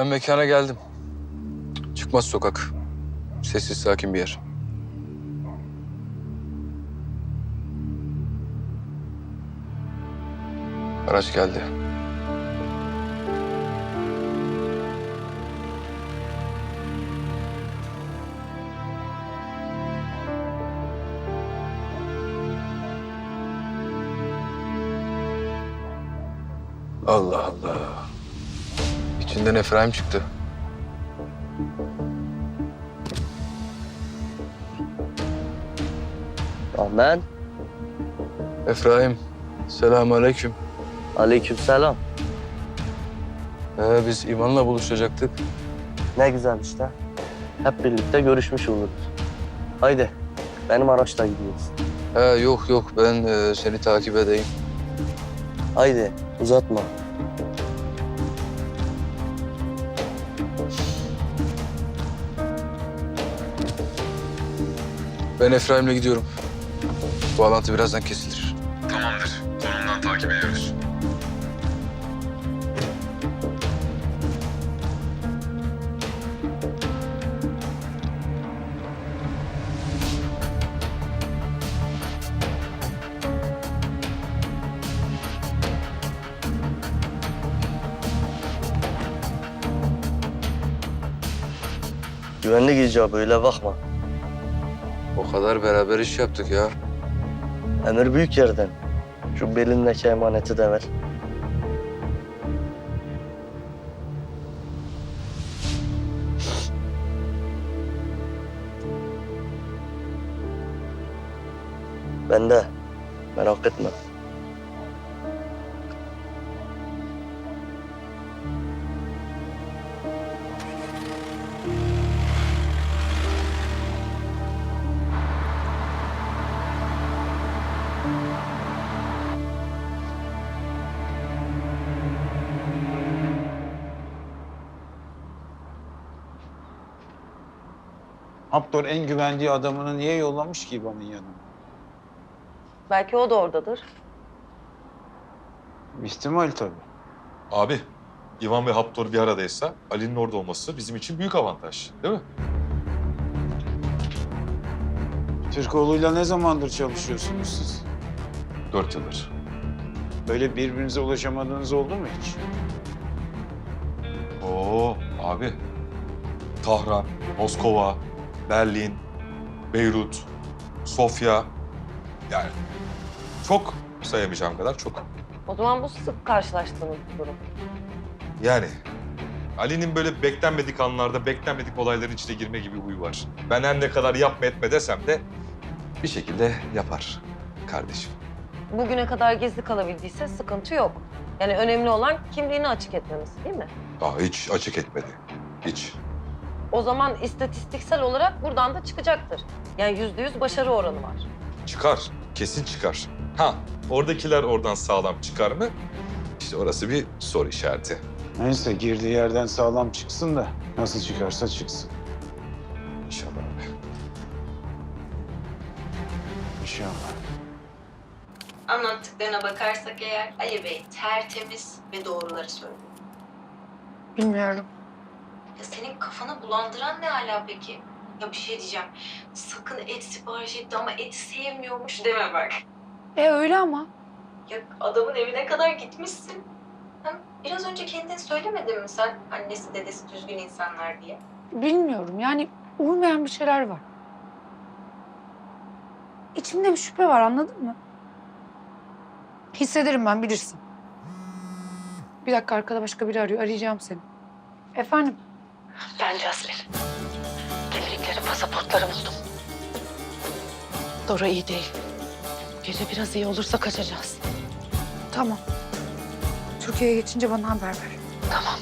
Ben mekana geldim. Çıkmaz sokak. Sessiz sakin bir yer. Araç geldi. Allah Allah. İçinden Efraim çıktı. Amen. Efraim, selamun aleyküm. Aleykümselam. Ee, biz İman'la buluşacaktık. Ne güzel işte. Hep birlikte görüşmüş oluruz. Haydi. Benim araçla gidiyoruz. He, yok yok, ben e, seni takip edeyim. Haydi uzatma. Ben Efraim'le gidiyorum. Bağlantı birazdan kesilir. Tamamdır. Konumdan takip ediyoruz. Güvenlik icabı öyle bakma. Kadar beraber iş yaptık ya. Emir büyük yerden. Şu belindeki emaneti de ver. Ben de. Merak etme. Haptor en güvendiği adamını niye yollamış ki İvan'ın yanına? Belki o da oradadır. İhtimal tabii. Abi, İvan ve Haptor bir aradaysa Ali'nin orada olması bizim için büyük avantaj. Değil mi? Türkoğlu'yla ne zamandır çalışıyorsunuz siz? Dört yıldır. Böyle birbirinize ulaşamadığınız oldu mu hiç? Oo abi. Tahran, Moskova, Berlin, Beyrut, Sofya. Yani çok sayamayacağım kadar çok. O zaman bu sık karşılaştığımız bir durum. Yani Ali'nin böyle beklenmedik anlarda beklenmedik olayların içine girme gibi huyu var. Ben her ne kadar yapma etme desem de bir şekilde yapar kardeşim. Bugüne kadar gizli kalabildiyse sıkıntı yok. Yani önemli olan kimliğini açık etmemiz değil mi? Daha hiç açık etmedi. Hiç. O zaman istatistiksel olarak buradan da çıkacaktır. Yani yüzde yüz başarı oranı var. Çıkar. Kesin çıkar. Ha, oradakiler oradan sağlam çıkar mı? İşte orası bir soru işareti. Neyse girdiği yerden sağlam çıksın da nasıl çıkarsa çıksın. İnşallah abi. İnşallah. Anlattıklarına bakarsak eğer Ali Bey tertemiz ve doğruları söylüyor. Bilmiyorum. Ya senin kafanı bulandıran ne hala peki? Ya bir şey diyeceğim. Sakın et sipariş etti ama eti sevmiyormuş deme bak. E öyle ama. Ya adamın evine kadar gitmişsin. Hem biraz önce kendin söylemedin mi sen annesi dedesi düzgün insanlar diye? Bilmiyorum yani uymayan bir şeyler var. İçimde bir şüphe var anladın mı? Hissederim ben bilirsin. Bir dakika arkada başka biri arıyor. Arayacağım seni. Efendim? Ben Jasmine. Kimlikleri, pasaportları buldum. Dora iyi değil. Gece biraz iyi olursa kaçacağız. Tamam. Türkiye'ye geçince bana haber ver. Tamam.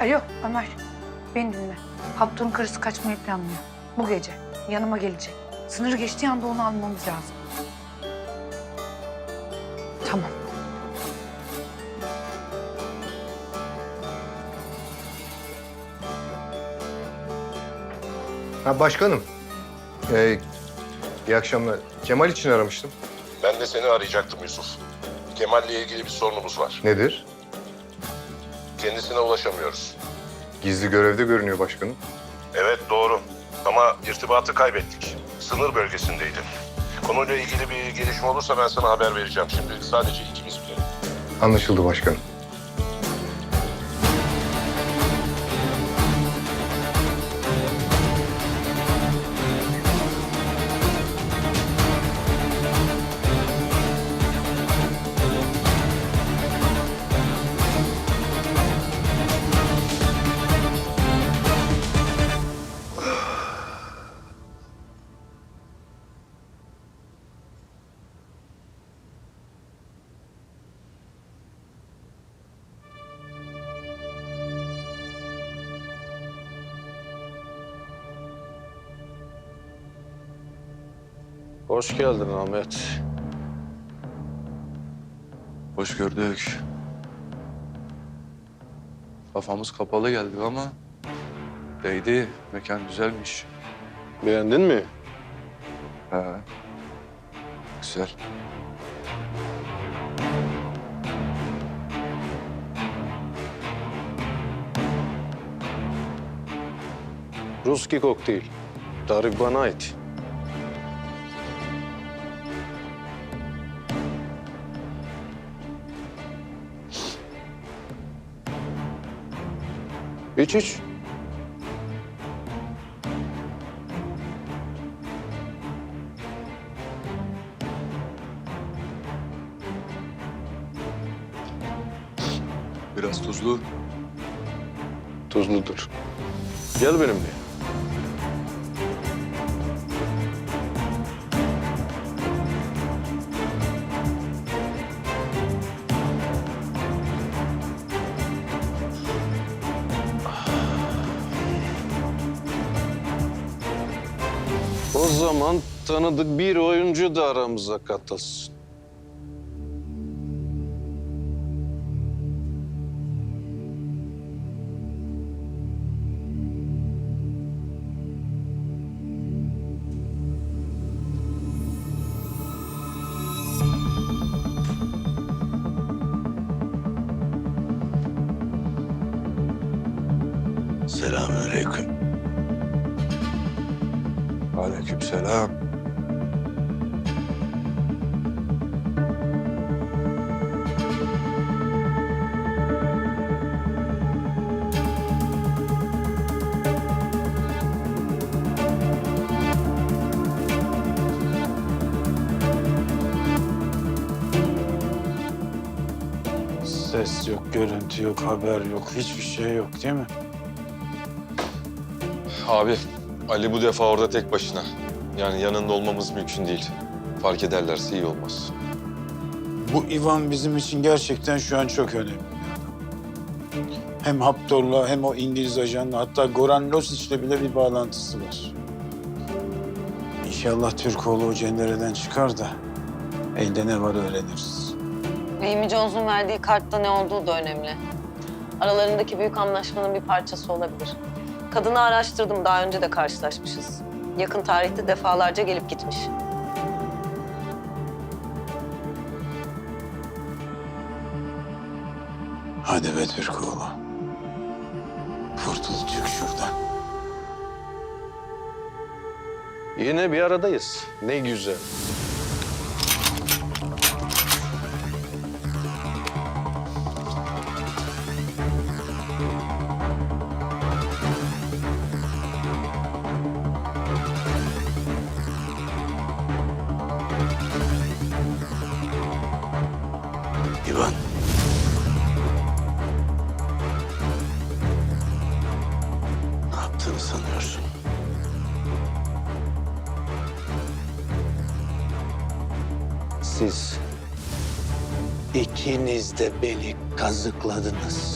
Alo Ömer. Beni dinle. Haptor'un karısı kaçmayı planlıyor. Bu gece. Yanıma gelecek. Sınır geçtiği anda onu almamız lazım. Ha başkanım. Ee, İyi akşamlar. Kemal için aramıştım. Ben de seni arayacaktım Yusuf. Kemal'le ilgili bir sorunumuz var. Nedir? Kendisine ulaşamıyoruz. Gizli görevde görünüyor başkanım. Evet doğru. Ama irtibatı kaybettik. Sınır bölgesindeydi. Konuyla ilgili bir gelişme olursa ben sana haber vereceğim. Şimdi sadece ikimiz bilelim. Anlaşıldı başkanım. Hoş geldin Ahmet. Hoş gördük. Kafamız kapalı geldik ama değdi. Mekan güzelmiş. Beğendin mi? Ha. Güzel. Ruski kokteyl. Tarık bana ait. İç iç. Biraz tuzlu. Tuzludur. Gel benimle. O zaman tanıdık bir oyuncu da aramıza katılsın. Ses yok, görüntü yok, haber yok, hiçbir şey yok değil mi? Abi Ali bu defa orada tek başına. Yani yanında olmamız mümkün değil. Fark ederlerse iyi olmaz. Bu Ivan bizim için gerçekten şu an çok önemli. Hem Haptor'la hem o İngiliz ajanla hatta Goran Losic'le bile bir bağlantısı var. İnşallah Türkoğlu o cendereden çıkar da elde ne var öğreniriz. Amy Jones'un verdiği kartta ne olduğu da önemli. Aralarındaki büyük anlaşmanın bir parçası olabilir. Kadını araştırdım, daha önce de karşılaşmışız. Yakın tarihte defalarca gelip gitmiş. Hadi be Türkoğlu. Kurtul çık şuradan. Yine bir aradayız. Ne güzel. Yaptığını sanıyorsun? Siz ikiniz de beni kazıkladınız.